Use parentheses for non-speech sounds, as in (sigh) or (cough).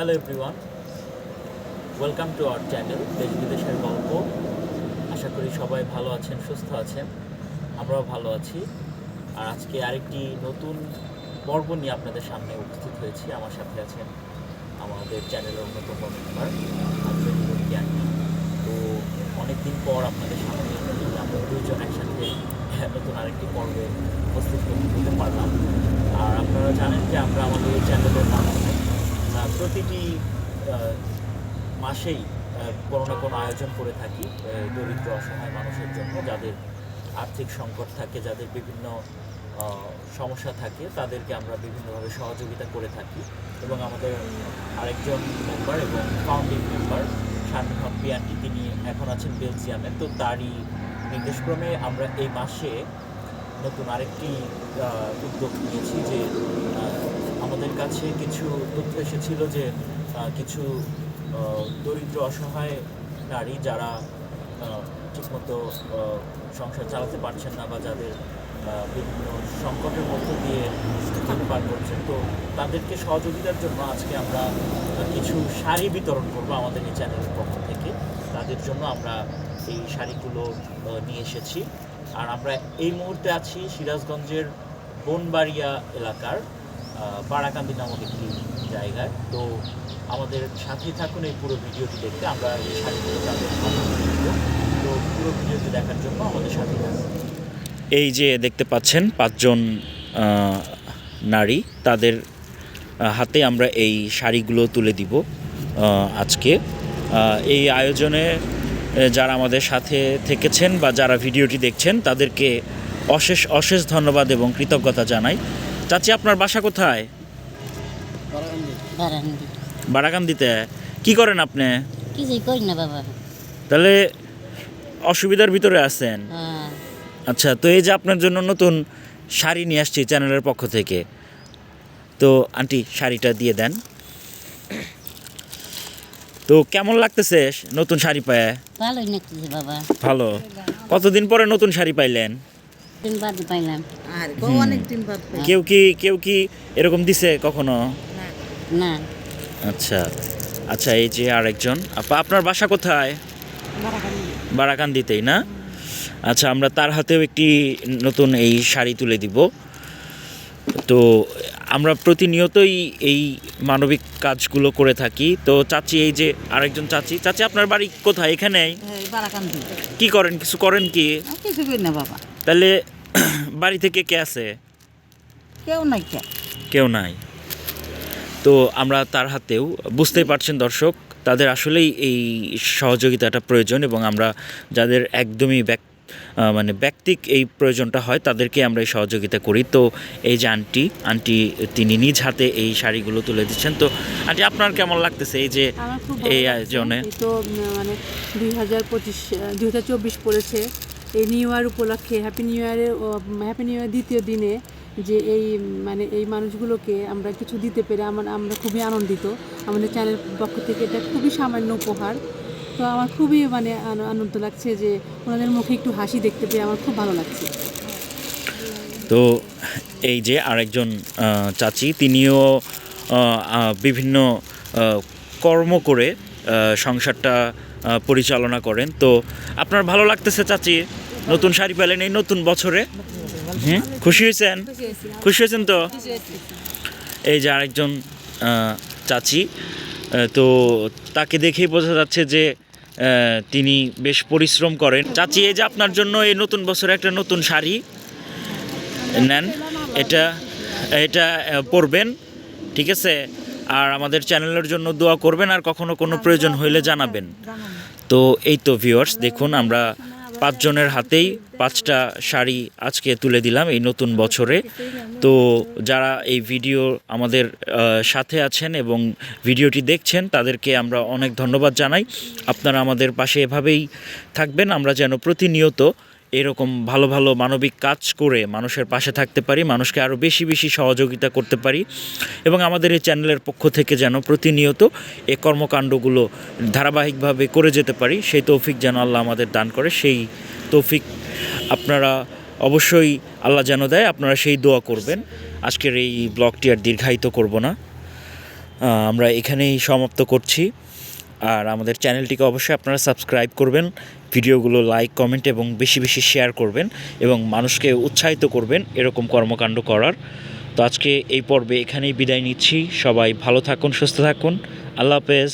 Hello everyone welcome to our channel দেশ বিদেশের গল্প আশা করি সবাই ভালো আছেন, সুস্থ আছেন। আমরাও ভালো আছি। আর আজকে আরেকটি নতুন পর্ব নিয়ে আপনাদের সামনে উপস্থিত হয়েছি। আমার সাথে আছেন আমাদের চ্যানেলের অন্যতম মেম্বার তো অনেকদিন পর আপনাদের সামনে আমরা দুজন একসাথে নতুন আরেকটি পর্বে উপস্থিত হতে পারলাম। আর আপনারা জানেন যে আমরা আমাদের চ্যানেলের মাধ্যমে প্রতিটি মাসেই কোনো না কোনো আয়োজন করে থাকি দরিদ্র, অসহায় মানুষের জন্য যাদের আর্থিক সংকট থাকে, যাদের বিভিন্ন সমস্যা থাকে, তাদেরকে আমরা বিভিন্নভাবে সহযোগিতা করে থাকি এবং আমাদের আরেকজন মেম্বার এবং ফাউন্ডিং মেম্বার হক পিয়ান্টি তিনি এখন আছেন বেলজিয়ামে। তো তারই নির্দেশক্রমে আমরা এই মাসে নতুন আরেকটি উদ্যোগ নিয়েছি যে আমাদের কাছে কিছু তথ্য এসেছিল যে কিছু দরিদ্র অসহায় নারী যারা ঠিকমতো সংসার চালাতে পারছেন না বা যাদের বিভিন্ন সংকটের মধ্য দিয়ে দিন পার করছেন, তো তাদেরকে সহযোগিতার জন্য আজকে আমরা কিছু শাড়ি বিতরণ করব আমাদের এই চ্যানেলের পক্ষ থেকে। তাদের জন্য আমরা এই শাড়িগুলো নিয়ে এসেছি। আর আমরা এই মুহূর্তে আছি সিরাজগঞ্জের বনবাড়িয়া এলাকার বারাকান্দি নামক একটি জায়গায়। তো আমাদের সাথেই থাকুন এই পুরো ভিডিওটি দেখতে, আমরা এই শাড়িগুলো। তো পুরো ভিডিওটি দেখার জন্য আমাদের সাথে এই যে দেখতে পাচ্ছেন, পাঁচজন নারী, তাদের হাতে আমরা এই শাড়িগুলো তুলে দিব আজকে। এই আয়োজনে যারা আমাদের সাথে থেকেছেন বা যারা ভিডিওটি দেখছেন, তাদেরকে অশেষ অশেষ ধন্যবাদ এবং কৃতজ্ঞতা জানাই। চাচি আপনার বাসা কোথায়? বারাকান্দিতে কি করেন আপনি? কিছুই করি না বাবা। তাহলে অসুবিধার ভিতরে আছেন? হ্যাঁ। আচ্ছা তো এই যে আপনার জন্য নতুন শাড়ি নিয়ে আসছি চ্যানেলের পক্ষ থেকে। তো আন্টি শাড়িটা দিয়ে দেন। তো কেমন লাগতেছে নতুন শাড়ি পায়ে? ভালোই লাগতেছে বাবা। ভালো। কতদিন পরে নতুন শাড়ি পাইলেন? দিন বাদ পাইলাম। আর অনেক দিন বাদ কেউ কি কেউ কি এরকম দিছে কখনো? না। আচ্ছা আচ্ছা এই যে আরেকজন। আপা আপনার বাসা কোথায়? বারাকান্দিতেই না? আচ্ছা আমরা তার হাতেও একটি নতুন এই শাড়ি তুলে দিব। তো আমরা প্রতিনিয়তই এই মানবিক কাজগুলো করে থাকি। তো চাচি এই যে আরেকজন চাচি। চাচি আপনার বাড়ি কোথায়? এখানে কি করেন? কিছু করেন কি? কিছু না বাবা। তাহলে (clears throat) বাড়ি থেকে কে আছে? কেউ নাই কে? কেউ নাই। তো আমরা তার হাতেও বুঝতেই পারছেন দর্শক তাদের আসলেই এই সহযোগিতাটা প্রয়োজন এবং আমরা যাদের একদমই ব্যক মানে ব্যক্তিক এই প্রয়োজনটা হয় তাদেরকে আমরা এই সহযোগিতা করি। তো এই যে আন্টি আন্টি তিনি নিজ হাতে এই শাড়িগুলো তুলে দিচ্ছেন। তো আন্টি আপনার কেমন লাগতেছে এই যে এই আয়োজনে? তো মানে দুই হাজার পঁচিশ দুই হাজার চব্বিশ পড়েছে। এই নিউ ইয়ার উপলক্ষে হ্যাপি নিউ ইয়ারের হ্যাপি নিউ ইয়ার দ্বিতীয় দিনে যে এই মানে এই মানুষগুলোকে আমরা কিছু দিতে পেরে আমার, আমরা খুবই আনন্দিত। আমাদের চ্যানেল পক্ষ থেকে এটা খুবই সামান্য উপহার। তো আমার খুবই মানে আন- আনন্দ লাগছে যে ওনাদের মুখে একটু হাসি দেখতে পেয়ে আমার খুব ভালো লাগছে। তো এই যে আরেকজন চাচি, তিনিও বিভিন্ন কর্ম করে সংসারটা পরিচালনা করেন। তো আপনার ভালো লাগতেছে চাচি? নতুন শাড়ি পেলেন এই নতুন বছরে। হুম খুশি হয়েছেন? খুশি হয়েছেন তো? এই যে আরেকজন চাচি তো তাকে দেখেই বোঝা যাচ্ছে যে তিনি বেশ পরিশ্রম করেন। চাচি এই যে আপনার জন্য এই নতুন বছরে একটা নতুন শাড়ি নেন। এটা এটা পরবেন। ঠিক আছে? আর আমাদের চ্যানেলের জন্য দোয়া করবেন আর কখনো কোনো প্রয়োজন হইলে জানাবেন। তো এই তো ভিউয়ার্স দেখুন আমরা পাঁচজনের হাতেই পাঁচটা শাড়ি আজকে তুলে দিলাম এই নতুন বছরে। তো যারা এই ভিডিও আমাদের সাথে আছেন এবং ভিডিওটি দেখছেন, তাদেরকে আমরা অনেক ধন্যবাদ জানাই। আপনারা আমাদের পাশে এভাবেই থাকবেন, আমরা যেন প্রতিনিয়ত এরকম ভালো ভালো মানবিক কাজ করে মানুষের পাশে থাকতে পারি, মানুষকে আরও বেশি বেশি সহযোগিতা করতে পারি এবং আমাদের এই চ্যানেলের পক্ষ থেকে যেন প্রতিনিয়ত এ কর্মকাণ্ডগুলো ধারাবাহিকভাবে করে যেতে পারি, সেই তৌফিক যেন আল্লাহ আমাদের দান করে, সেই তৌফিক আপনারা অবশ্যই আল্লাহ যেন দেয়, আপনারা সেই দোয়া করবেন। আজকের এই ব্লগটি আর দীর্ঘায়িত করব না। আমরা এখানেই সমাপ্ত করছি। আর আমাদের চ্যানেলটিকে অবশ্যই আপনারা সাবস্ক্রাইব করবেন, ভিডিওগুলো লাইক, কমেন্ট এবং বেশি বেশি শেয়ার করবেন এবং মানুষকে উৎসাহিত করবেন এরকম কর্মকাণ্ড করার। তো আজকে এই পর্বে এখানেই বিদায় নিচ্ছি। সবাই ভালো থাকুন, সুস্থ থাকুন। আল্লাহ হাফেজ।